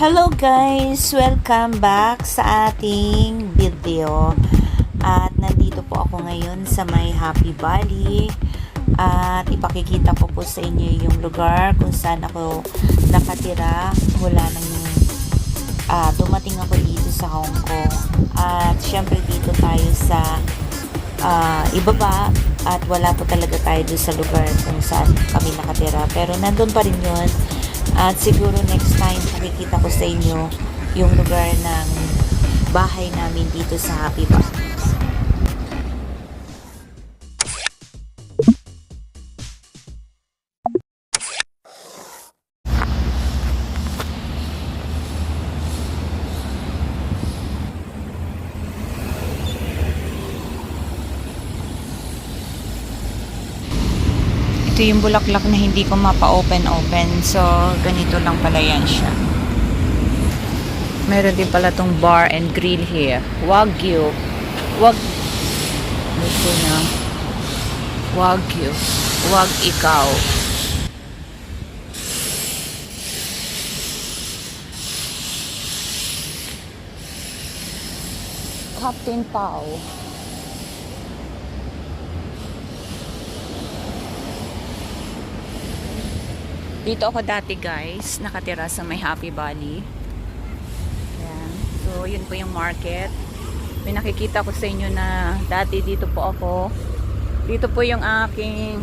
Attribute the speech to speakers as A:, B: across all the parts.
A: Hello guys! Welcome back sa ating video. At nandito po ako ngayon sa may Happy Valley. At ipakikita ko po sa inyo yung lugar kung saan ako nakatira mula nang ah, dumating ako dito sa Hong Kong. At syempre dito tayo sa ah, ibaba at wala po talaga tayo sa lugar kung saan kami nakatira. Pero nandun pa rin yun. At siguro next time makikita ko sa inyo yung lugar ng bahay namin dito sa Happy Valley. Ito yung bulaklak na hindi ko mapa-open-open. So, ganito lang pala yan siya. Meron din pala tong bar and grill here. Wagyu. Wag... Ito na. Wagyu. Wag ikaw. Captain Pao. Dito ako dati guys, nakatira sa may Happy Valley. Ayan. So, yun po yung market. May nakikita ko sa inyo na dati dito po ako. Dito po yung aking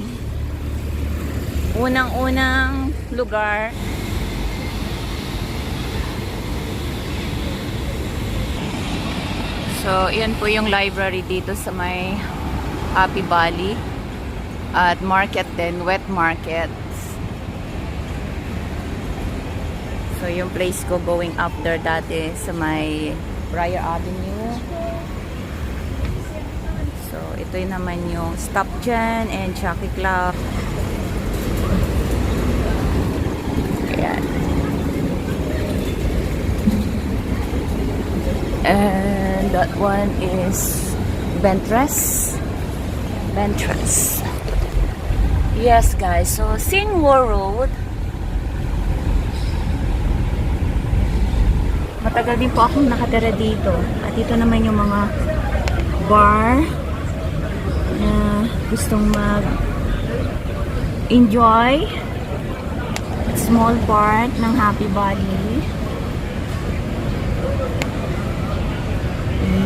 A: unang-unang lugar. So, yan po yung library dito sa may Happy Valley. At market din, wet market. So, yung place ko going up there dati sa may Briar Avenue. So, ito yun naman yung Stop Dyan and Chucky Club. Ayan. And that one is Ventress. Ventress. Yes, guys. So, Singwar Road. Matagal din po akong nakatira dito. At ito naman yung mga bar na gustong mag enjoy small part ng Happy Valley.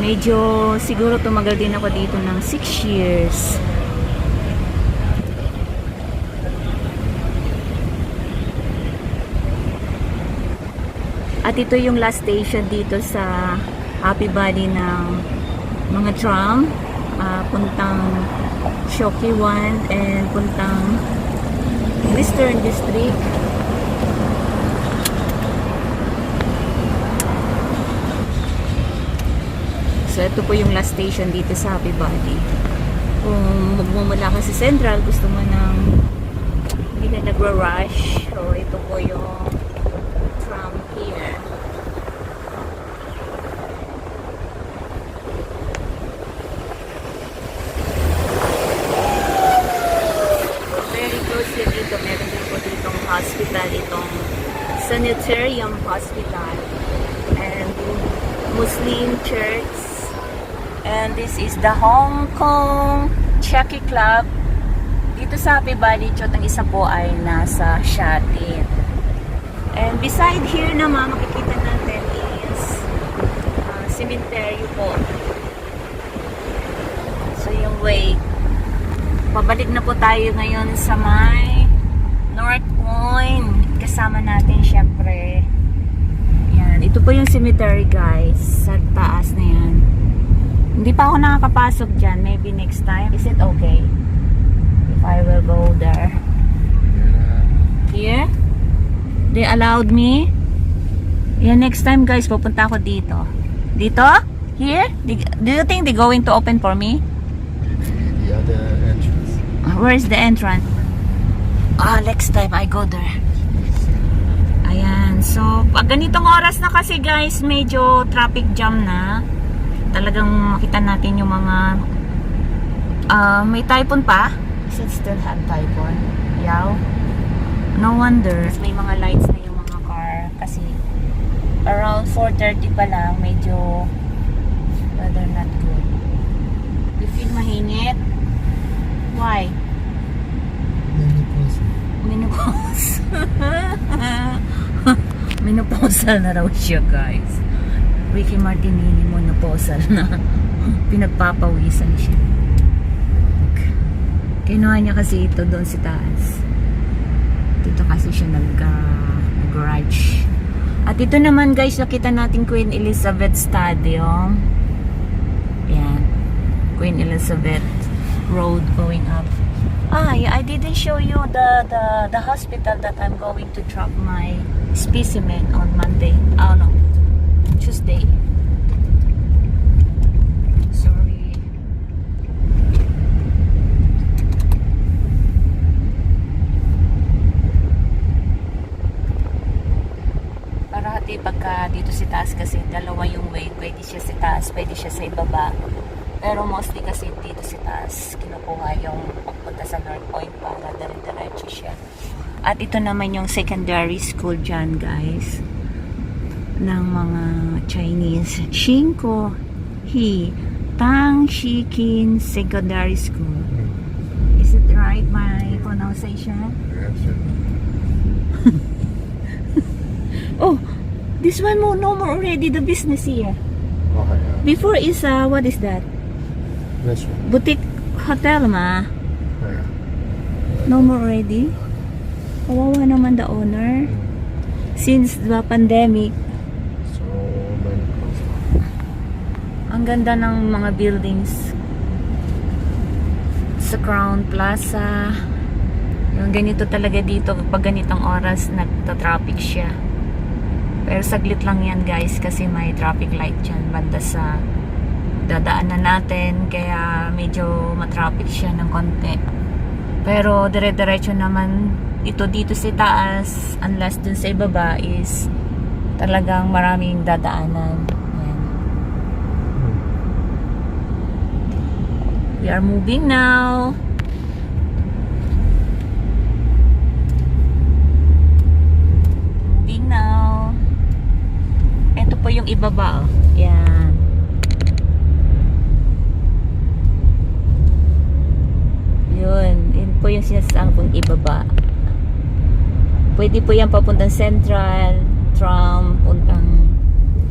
A: Medyo siguro tumagal din ako dito ng 6 years. At ito yung last station dito sa Happy Valley ng mga tram. ah, puntang Shoki 1 and puntang Western District. So, ito po yung last station dito sa Happy Valley. Kung magmumula ka sa Central, gusto mo ng hindi ka nagra-rush. So, ito po yung from here. Very close din dito. Meron din po ditong hospital, itong Sanitarium Hospital. And Muslim Church. And this is the Hong Kong Chucky Club. Dito sa Happy Valley, Chot, ang isa po ay nasa Shatin. And beside here naman, makikita natin is uh, cemetery po. So yung way, pabalik na po tayo ngayon sa may North Point. Kasama natin syempre. Yan, ito po yung cemetery guys. Sa taas na yan. Hindi pa ako nakakapasok dyan. Maybe next time. Is it okay? If I will go there. Here? They allowed me. Yeah, next time guys, pupunta ako dito. Dito? Here? Do you think they're going to open for me?
B: The other entrance.
A: Where is the entrance? Ah, next time I go there. Ayan. So, pag ganitong oras na kasi guys, medyo traffic jam na. Talagang makita natin yung mga ah, may typhoon pa. Does it still have typhoon? Yaw. No wonder. May mga lights na yung mga car kasi 4.30 pa lang, medyo weather not good. You feel mahinit? Why? Menopause. Menopausal na raw siya, guys. Ricky Martinini menopausal na. Pinagpapawisan siya. Kinuha niya kasi ito doon si taas. Dito kasi siya nag, uh, garage. At ito naman guys, nakita natin Queen Elizabeth Stadium. Yan. Queen Elizabeth Road going up. Ah, yeah, I didn't show you the, the, the hospital that I'm going to drop my specimen on Monday. Oh no, Tuesday. Sorry. Parati pagka dito si taas kasi dalawa yung way. Pwede siya si taas, pwede siya sa ibaba. Pero mostly kasi dito si taas, kinukuha yung pagpunta sa North Point para dire-diretso siya. At ito naman yung secondary school dyan guys ng mga Chinese. Shinko He Tang Shikin Secondary School. Is it right my pronunciation? Oh, this one more no more already the business here.
B: Yeah.
A: Before is uh what is that?
B: This one.
A: Boutique hotel ma.
B: Yeah.
A: No more already. Kawawa naman the owner. Since the pandemic, ang ganda ng mga buildings sa Crown Plaza. Yung ganito talaga dito kapag ganitong oras nagta-traffic siya. Pero saglit lang yan guys kasi may traffic light dyan banda sa dadaanan natin kaya medyo matraffic siya ng konti. Pero dire-diretso naman ito dito sa taas unless dun sa ibaba is talagang maraming dadaanan. Yan. We are moving now. Moving now. Ito po yung ibaba. Oh. Yan. Yun. Yun po yung sinasabong ibaba. Pwede po yan papuntang Central, Tram, puntang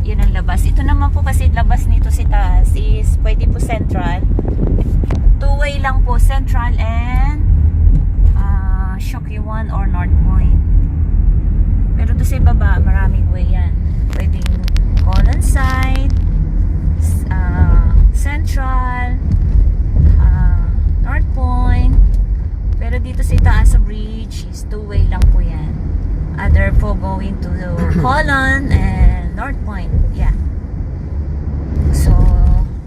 A: yun ang labas. Ito naman po kasi labas nito si taas is pwede po Central. Two-way lang po Central and uh, Shokyawan or North Point. Pero doon sa baba, maraming way yan. Pwedeng Colon side, uh, Central, uh, North Point. Pero dito sa itaas sa bridge is two-way lang po yan. Other po going to Colon and North Point. Yeah. So,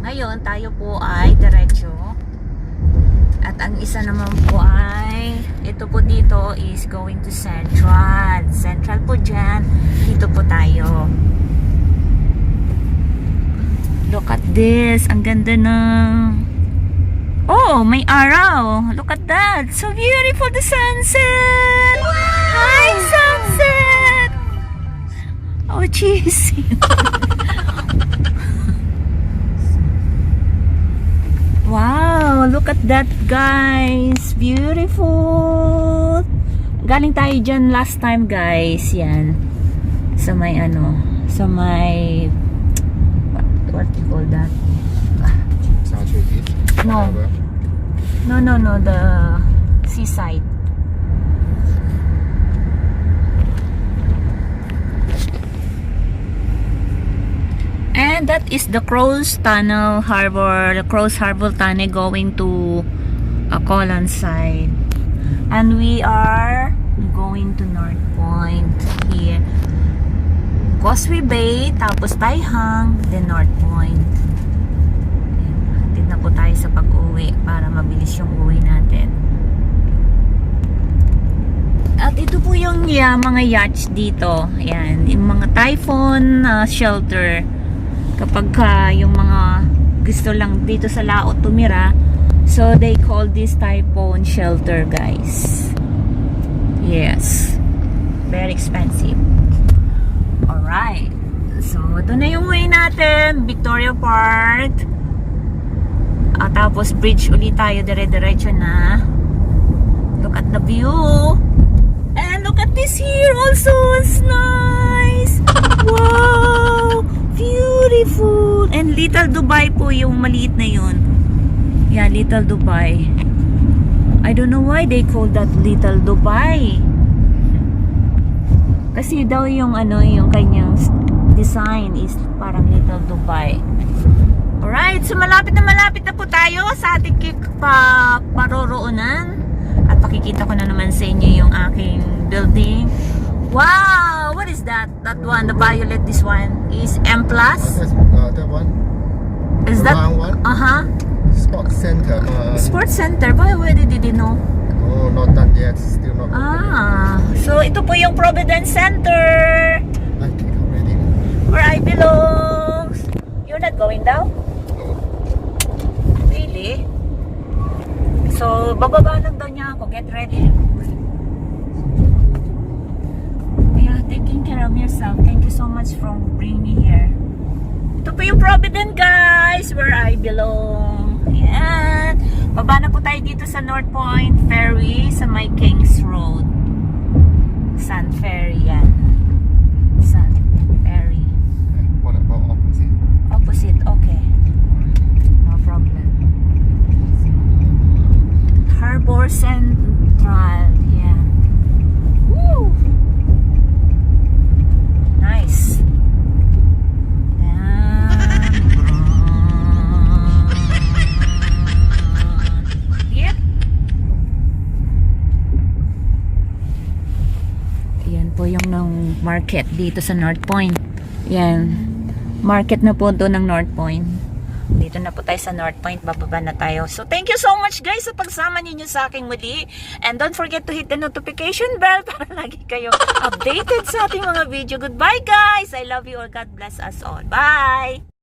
A: ngayon tayo po ay diretso. At ang isa naman po ay ito po dito is going to Central. Central po dyan. Dito po tayo. Look at this. Ang ganda ng... Oh, may araw. Look at that. So beautiful the sunset. Hi, sunset. Oh, jeez. wow, look at that, guys. Beautiful. Galing tayo dyan last time, guys. Yan. Sa may ano, sa may what, what do you call that?
B: Sancho Beach.
A: No.
B: Whatever.
A: No, no, no, the seaside. And that is the Crows Tunnel Harbor, the Crows Harbor Tunnel going to uh, Colon side. And we are going to North Point here. Causeway Bay, tapos Taihang, then North Point. Hatid na po tayo sa pag-uwi para mabilis yung uwi natin. At ito po yung yeah, mga yachts dito. Ayan, yung mga typhoon uh, shelter. Kapag ka yung mga gusto lang dito sa laot tumira, so they call this typhoon shelter, guys. Yes. Very expensive. Alright. So, doon na yung way natin. Victoria Park. At tapos bridge ulit tayo. Dire-diretso na. Look at the view. And look at this here also. It's nice. Wow. Beautiful. And Little Dubai po yung maliit na yun. Yeah, Little Dubai. I don't know why they call that Little Dubai. Kasi daw yung ano, yung kanyang design is parang Little Dubai. Alright, so malapit na malapit na po tayo sa ating kik pa paroroonan. At pakikita ko na naman sa inyo yung aking building. Wow! What is that? That one, the violet, this one is M+. plus.
B: Uh, that one.
A: Is that?
B: Round one.
A: Uh-huh.
B: Sports center. Uh,
A: Sports center. Why, where did you know?
B: oh, not done yet. Still not.
A: Ah, so ito po yung Providence Center.
B: I think already.
A: Where I belong. You're not going down?
B: No.
A: Really? So, bababa lang daw niya ako. Get ready. Yeah, taking care of yourself. Thank you so much for bringing me here. Ito po yung Providence, guys, where I belong. Ayan. Baba na po tayo dito sa North Point Ferry sa may Kings Road. Sun Ferry yan. Sun Ferry. Opposite, okay. No problem. Harbor Central. Yeah. Woo! Nice. Yep. Yan po yung ng market dito sa North Point. Yan. Market na po doon ng North Point. Dito na po tayo sa North Point. Bababa na tayo. So, thank you so much guys sa pagsama ninyo sa aking muli. And don't forget to hit the notification bell para lagi kayo updated sa ating mga video. Goodbye guys! I love you all. God bless us all. Bye!